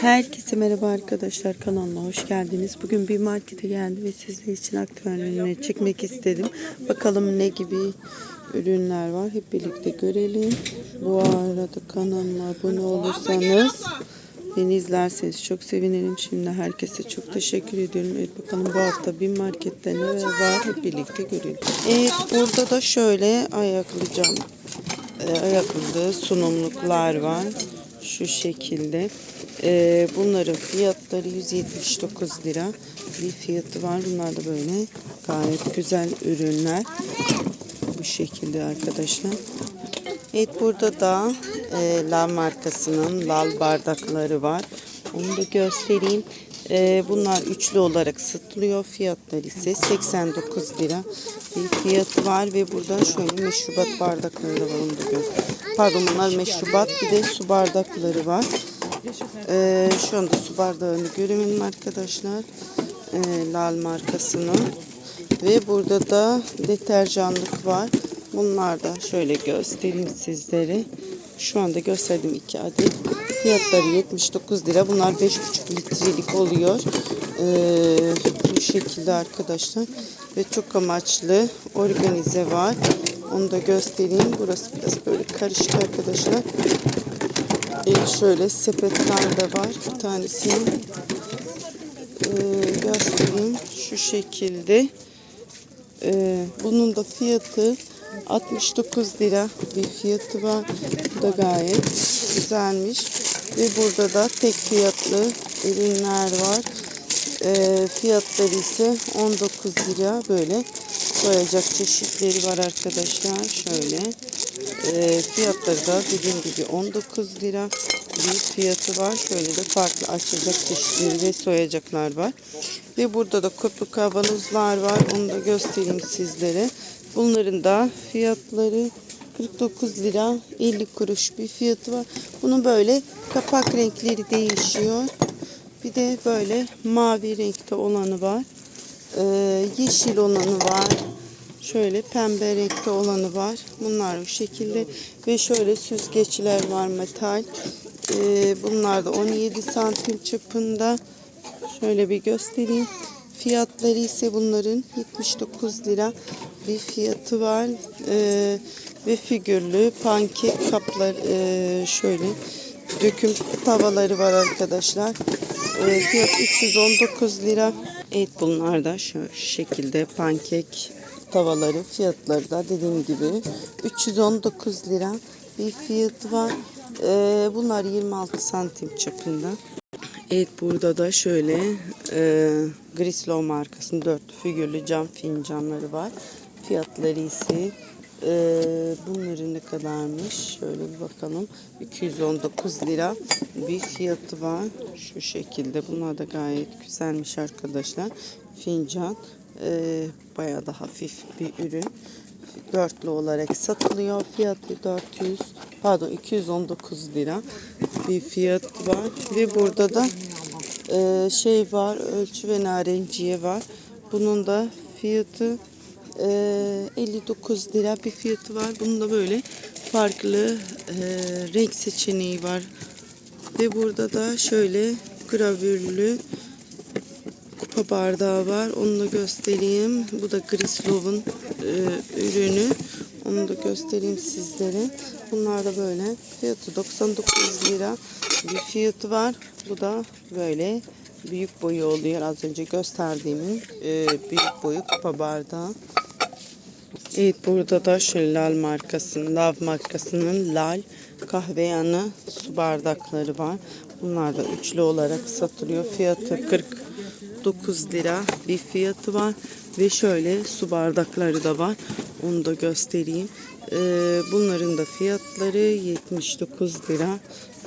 Herkese merhaba arkadaşlar kanalıma hoş geldiniz. Bugün bir markete geldim ve sizler için aktüellerini çekmek istedim. Bakalım ne gibi ürünler var hep birlikte görelim. Bu arada kanalıma abone olursanız beni izlerseniz çok sevinirim. Şimdi herkese çok teşekkür ediyorum. Evet bakalım bu hafta bir markette ne var hep birlikte görelim. Evet burada da şöyle ayaklı cam e, ayaklı sunumluklar var. Şu şekilde. E, bunların fiyatları 179 lira bir fiyatı var. Bunlar da böyle gayet güzel ürünler. Bu şekilde arkadaşlar. Evet burada da e, Lal markasının lal bardakları var. Onu da göstereyim. E, bunlar üçlü olarak satılıyor. Fiyatları ise 89 lira bir fiyatı var ve burada şöyle meşrubat bardakları da var. Pardon bunlar meşrubat bir de su bardakları var. E, şu anda su bardağını göremedim arkadaşlar. E, Lal markasının. Ve burada da deterjanlık var. Bunlar da şöyle göstereyim sizlere. Şu anda gösterdiğim iki adet. Fiyatları 79 lira. Bunlar 5,5 litrelik oluyor. Ee, bu şekilde arkadaşlar. Ve çok amaçlı organize var. Onu da göstereyim. Burası biraz böyle karışık arkadaşlar. Ee, şöyle sepetler de var. Bir tanesini e, göstereyim. Şu şekilde. Ee, bunun da fiyatı 69 lira bir fiyatı var. Bu da gayet güzelmiş. Ve burada da tek fiyatlı ürünler var. Ee, fiyatları ise 19 lira böyle koyacak çeşitleri var arkadaşlar. Şöyle. Ee, fiyatları da dediğim gibi 19 lira bir fiyatı var. Şöyle de farklı açacak çeşitleri ve soyacaklar var. Ve burada da kutu kavanozlar var. Onu da göstereyim sizlere. Bunların da fiyatları 49 lira 50 kuruş bir fiyatı var. Bunun böyle kapak renkleri değişiyor. Bir de böyle mavi renkte olanı var. Ee, yeşil olanı var. Şöyle pembe renkte olanı var. Bunlar bu şekilde. Ve şöyle süzgeçler var metal. Ee, bunlar da 17 santim çapında. Şöyle bir göstereyim. Fiyatları ise bunların 79 lira bir fiyatı var. Ee, ve figürlü pankek kaplar ee, şöyle döküm tavaları var arkadaşlar. Ee, fiyat 319 lira. Evet bunlar da şu şekilde pankek tavaları fiyatları da dediğim gibi 319 lira bir fiyatı var. Ee, bunlar 26 santim çapında. Evet burada da şöyle e, Grislow markasının dörtlü figürlü cam fincanları var. Fiyatları ise e, bunların ne kadarmış? Şöyle bir bakalım. 219 lira bir fiyatı var. Şu şekilde. Bunlar da gayet güzelmiş arkadaşlar. Fincan e, bayağı da hafif bir ürün. Dörtlü olarak satılıyor. Fiyatı 400 pardon 219 lira bir fiyat var. Ve burada da e, şey var ölçü ve narenciye var. Bunun da fiyatı 59 lira bir fiyatı var. Bunun da böyle farklı e, renk seçeneği var. Ve burada da şöyle gravürlü kupa bardağı var. Onu da göstereyim. Bu da Grislow'un e, ürünü. Onu da göstereyim sizlere. Bunlar da böyle. Fiyatı 99 lira bir fiyatı var. Bu da böyle büyük boyu oluyor. Az önce gösterdiğimin e, büyük boyu kupa bardağı. Evet burada da şöyle Lal markasının, Lav markasının Lal kahve yanı su bardakları var. Bunlar da üçlü olarak satılıyor. Fiyatı 49 lira bir fiyatı var. Ve şöyle su bardakları da var. Onu da göstereyim. Ee, bunların da fiyatları 79 lira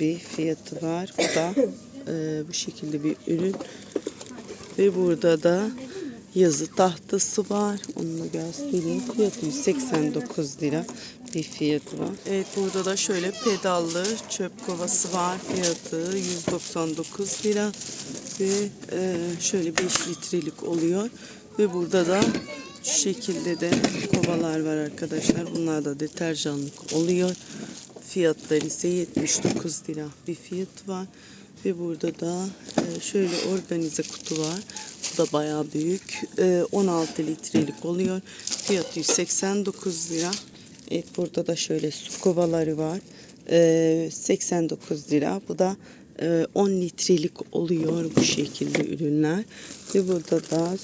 bir fiyatı var. Bu da e, bu şekilde bir ürün. Ve burada da yazı tahtası var. Onu da göstereyim. Fiyatı 189 lira bir fiyatı var. Evet burada da şöyle pedallı çöp kovası var. Fiyatı 199 lira ve e, şöyle 5 litrelik oluyor. Ve burada da şu şekilde de kovalar var arkadaşlar. Bunlar da deterjanlık oluyor. Fiyatları ise 79 lira bir fiyatı var. Ve burada da e, şöyle organize kutu var. Bu da bayağı büyük. E, 16 litrelik oluyor. Fiyatı 189 lira. Evet burada da şöyle su kovaları var. E, 89 lira. Bu da e, 10 litrelik oluyor bu şekilde ürünler. Ve burada da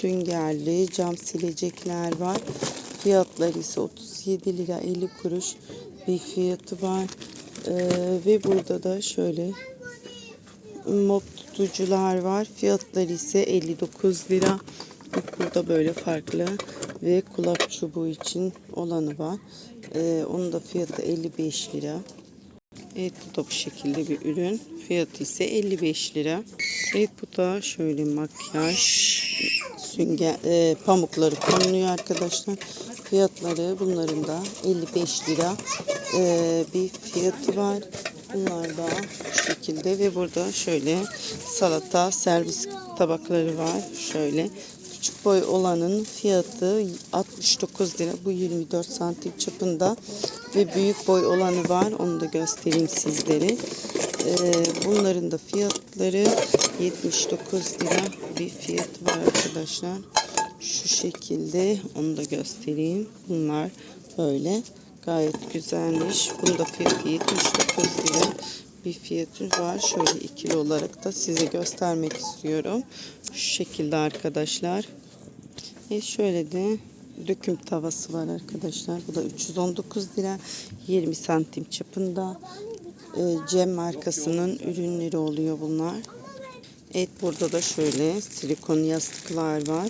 süngerli cam silecekler var. Fiyatları ise 37 lira 50 kuruş bir fiyatı var. E, ve burada da şöyle mop tutucular var. Fiyatları ise 59 lira. Burada böyle farklı ve kulak çubuğu için olanı var. Ee, onun da fiyatı 55 lira. Evet bu da bu şekilde bir ürün. Fiyatı ise 55 lira. Evet bu da şöyle makyaj sünger e, pamukları konuluyor arkadaşlar. Fiyatları bunların da 55 lira e, bir fiyatı var. Bunlar da bu şekilde ve burada şöyle salata servis tabakları var. Şöyle küçük boy olanın fiyatı 69 lira. Bu 24 santim çapında ve büyük boy olanı var. Onu da göstereyim sizlere. Ee, bunların da fiyatları 79 lira bir fiyatı var arkadaşlar. Şu şekilde onu da göstereyim. Bunlar böyle gayet güzelmiş. Bunun da fiyatı 79 lira bir fiyatı var. Şöyle ikili olarak da size göstermek istiyorum. Şu şekilde arkadaşlar. E şöyle de döküm tavası var arkadaşlar. Bu da 319 lira. 20 santim çapında. E, Cem markasının ürünleri oluyor bunlar. Evet burada da şöyle silikon yastıklar var.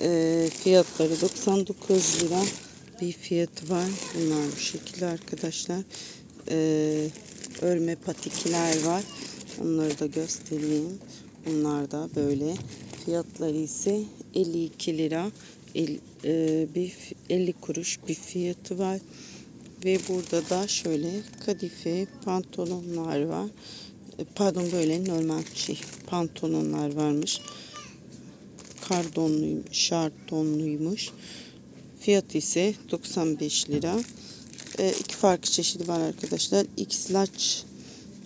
E, fiyatları 99 lira bir fiyatı var. Bunlar bu şekilde arkadaşlar. E, örme patikler var. Onları da göstereyim. Bunlar da böyle. Fiyatları ise 52 lira. El- e, bir fi- 50 kuruş bir fiyatı var. Ve burada da şöyle kadife pantolonlar var. E, Pardon böyle normal şey pantolonlar varmış. Kardonluymuş, şart donluymuş. Fiyatı ise 95 lira. E, iki farklı çeşidi var arkadaşlar. X large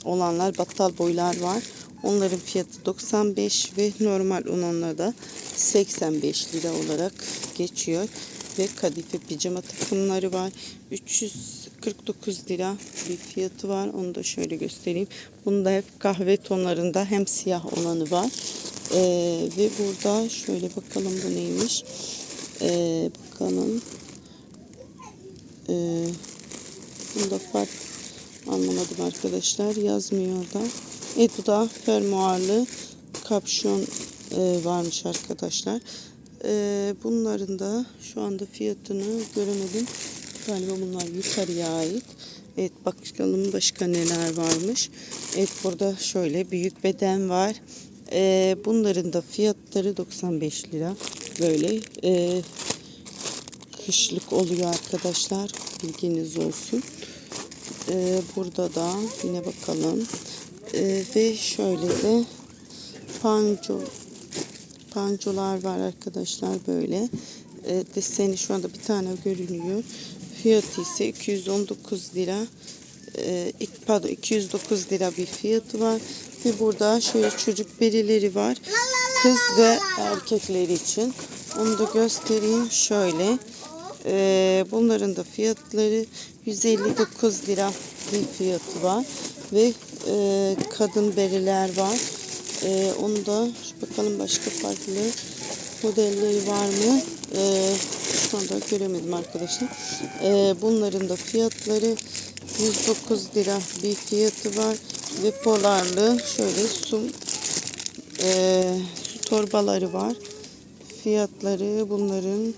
olanlar battal boylar var. Onların fiyatı 95 ve normal olanlar da 85 lira olarak geçiyor. Ve kadife pijama takımları var. 349 lira bir fiyatı var. Onu da şöyle göstereyim. Bunda hep kahve tonlarında hem siyah olanı var. Ee, ve burada şöyle bakalım bu neymiş. Ee, bakalım. Ee, bunda fark anlamadım arkadaşlar. Yazmıyor da. Evet bu da fermuarlı kapşon e, varmış arkadaşlar. E, bunların da şu anda fiyatını göremedim. Galiba bunlar yukarıya ait. Evet bakalım başka neler varmış. Evet burada şöyle büyük beden var. E, bunların da fiyatları 95 lira. Böyle e, kışlık oluyor arkadaşlar. Bilginiz olsun. Ee, burada da yine bakalım. Ee, ve şöyle de panco pancolar var arkadaşlar böyle. Ee, deseni şu anda bir tane görünüyor. Fiyatı ise 219 lira. İk- pardon 209 lira bir fiyatı var. Ve burada şöyle çocuk berileri var. Kız ve erkekler için. Onu da göstereyim şöyle. Ee, bunların da fiyatları 159 lira bir fiyatı var ve e, kadın beriler var. Ee, onu da bakalım başka farklı modelleri var mı? Ee, şu anda göremedim arkadaşlar. Ee, bunların da fiyatları 109 lira bir fiyatı var ve polarlı şöyle su e, torbaları var. Fiyatları bunların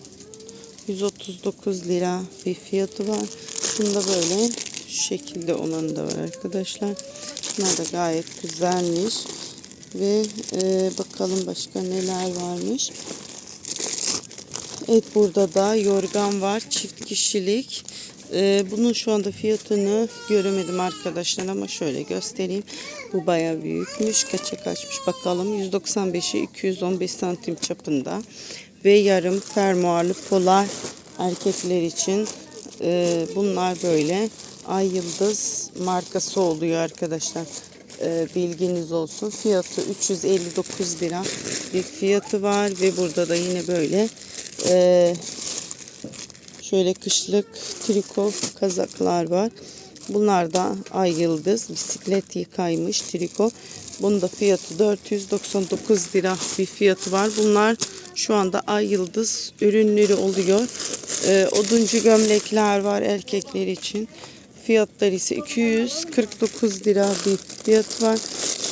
139 lira bir fiyatı var. Bunda böyle şekilde olanı da var arkadaşlar. Bunlar da gayet güzelmiş. Ve e, bakalım başka neler varmış. Evet burada da yorgan var. Çift kişilik. E, bunun şu anda fiyatını göremedim arkadaşlar ama şöyle göstereyim. Bu baya büyükmüş. Kaça kaçmış bakalım. 195'i 215 santim çapında. Ve yarım fermuarlı polar erkekler için. E, bunlar böyle ay yıldız markası oluyor arkadaşlar. e, bilginiz olsun. Fiyatı 359 lira bir fiyatı var ve burada da yine böyle e, şöyle kışlık triko kazaklar var. Bunlar da ay yıldız bisiklet yıkaymış triko. Bunun da fiyatı 499 lira bir fiyatı var. Bunlar şu anda ay yıldız ürünleri oluyor. Ee, oduncu gömlekler var erkekler için. Fiyatları ise 249 lira bir fiyat var.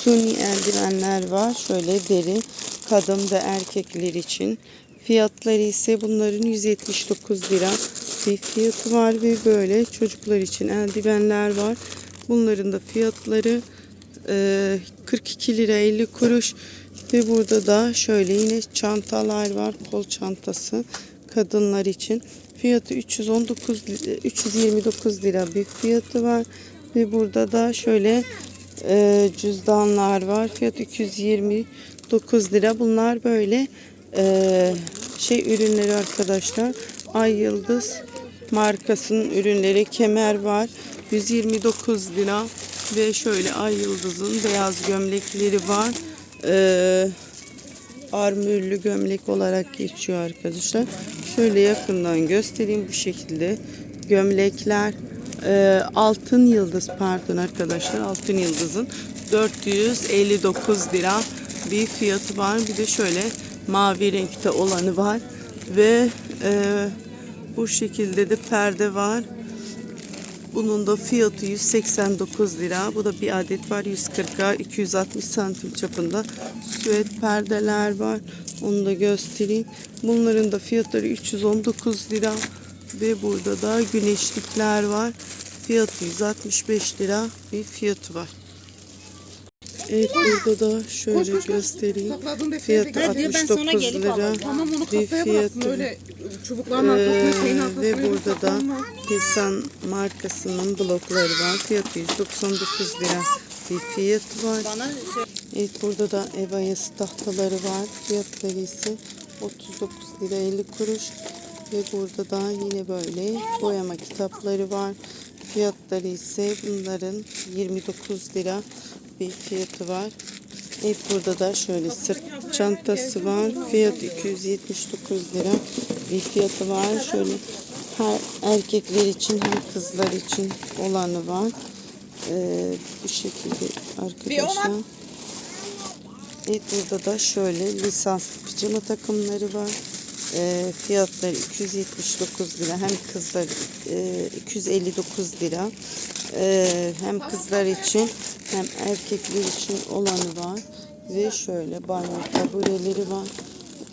Suni eldivenler var. Şöyle deri kadın ve erkekler için. Fiyatları ise bunların 179 lira bir fiyatı var ve böyle çocuklar için eldivenler var. Bunların da fiyatları e, 42 lira 50 kuruş ve burada da şöyle yine çantalar var. Kol çantası kadınlar için. Fiyatı 319 li- 329 lira bir fiyatı var ve burada da şöyle e, cüzdanlar var. Fiyat 229 lira. Bunlar böyle e, şey ürünleri arkadaşlar. Ay Yıldız markasının ürünleri kemer var. 129 lira ve şöyle Ay Yıldız'ın beyaz gömlekleri var. E, armürlü gömlek olarak geçiyor arkadaşlar. Şöyle yakından göstereyim bu şekilde gömlekler e, altın yıldız pardon arkadaşlar altın yıldızın 459 lira bir fiyatı var. Bir de şöyle mavi renkte olanı var ve e, bu şekilde de perde var. Bunun da fiyatı 189 lira. Bu da bir adet var 140'a 260 santim çapında. Süet perdeler var. Onu da göstereyim. Bunların da fiyatları 319 lira. Ve burada da güneşlikler var. Fiyatı 165 lira bir fiyatı var. Evet burada da şöyle göstereyim. Sakladığın deftere Fiyatı gel. Hadi ben sonra 69 gelip lira. Tamam onu bir fiyatı. öyle çubukların arkasına şeyin Ee, arkasına. ve öyle burada da. Pilsan markasının blokları var. Fiyatı 199 lira bir fiyatı var. Bana Evet burada da ev ayası tahtaları var. Fiyatları ise 39 lira 50 kuruş. Ve burada da yine böyle boyama kitapları var. Fiyatları ise bunların 29 lira bir fiyatı var. Evet burada da şöyle sırt çantası var. Fiyat 279 lira bir fiyatı var. Şöyle her erkekler için hem kızlar için olanı var. Ee, bu şekilde arkadaşlar. Evet burada da şöyle lisanslı pijama takımları var. Ee, fiyatları 279 lira. Hem kızlar e, 259 lira. Ee, hem kızlar için hem erkekler için olanı var. Ve şöyle banyo tabureleri var.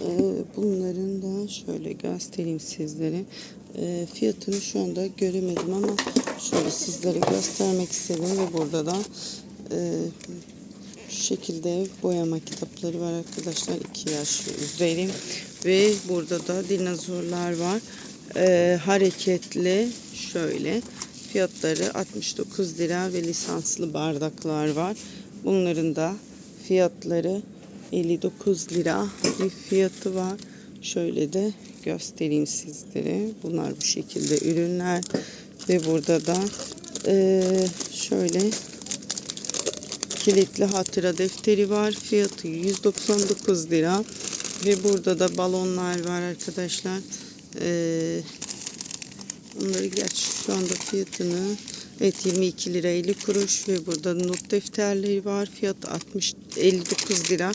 Ee, bunların da şöyle göstereyim sizlere. Ee, fiyatını şu anda göremedim ama şöyle sizlere göstermek istedim ve burada da e, şu şekilde boyama kitapları var arkadaşlar. 2 yaş üzeri. Ve burada da dinozorlar var. Ee, hareketli şöyle. Fiyatları 69 lira ve lisanslı bardaklar var. Bunların da fiyatları 59 lira bir fiyatı var. Şöyle de göstereyim sizlere. Bunlar bu şekilde ürünler. Ve burada da eee, şöyle kilitli hatıra defteri var. Fiyatı 199 lira. Ve burada da balonlar var arkadaşlar. Ee, onları gerçi şu anda fiyatını evet 22 lira 50 kuruş ve burada not defterleri var. Fiyatı 60 59 lira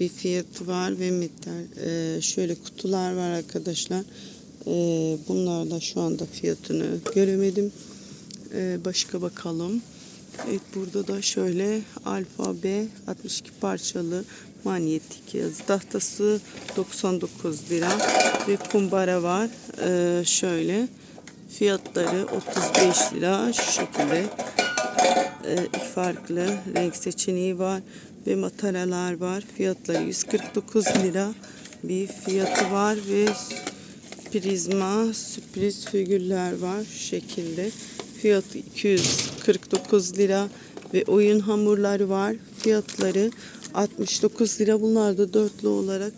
bir fiyatı var ve miktar ee, şöyle kutular var arkadaşlar. Ee, bunlar da şu anda fiyatını göremedim. Ee, başka bakalım. Evet burada da şöyle alfabe 62 parçalı manyetik yazı tahtası 99 lira ve kumbara var. Ee, şöyle fiyatları 35 lira şu şekilde iki farklı renk seçeneği var ve mataralar var. Fiyatları 149 lira bir fiyatı var ve prizma sürpriz figürler var şu şekilde. Fiyatı 249 lira ve oyun hamurları var. Fiyatları 69 lira. Bunlar da dörtlü olarak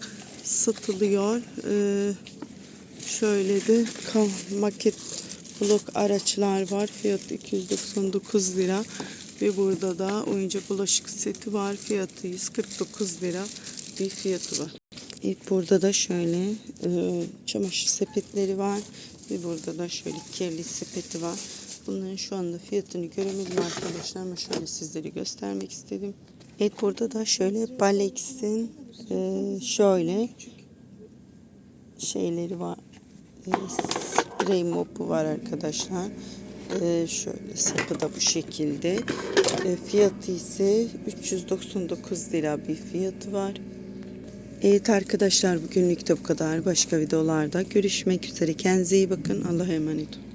satılıyor. Ee, şöyle de maket blok araçlar var. Fiyatı 299 lira. Ve burada da oyuncak bulaşık seti var. Fiyatı 149 lira bir fiyatı var. Evet, burada da şöyle e, çamaşır sepetleri var. Ve burada da şöyle kirli sepeti var. Bunların şu anda fiyatını göremedim arkadaşlar ama şöyle sizlere göstermek istedim. Evet burada da şöyle Balex'in e, şöyle şeyleri var. E, sprey mopu var arkadaşlar. E, şöyle sapı da bu şekilde. E, fiyatı ise 399 lira bir fiyatı var. Evet arkadaşlar bugünlük de bu kadar. Başka videolarda görüşmek üzere. Kendinize iyi bakın. Allah'a emanet olun.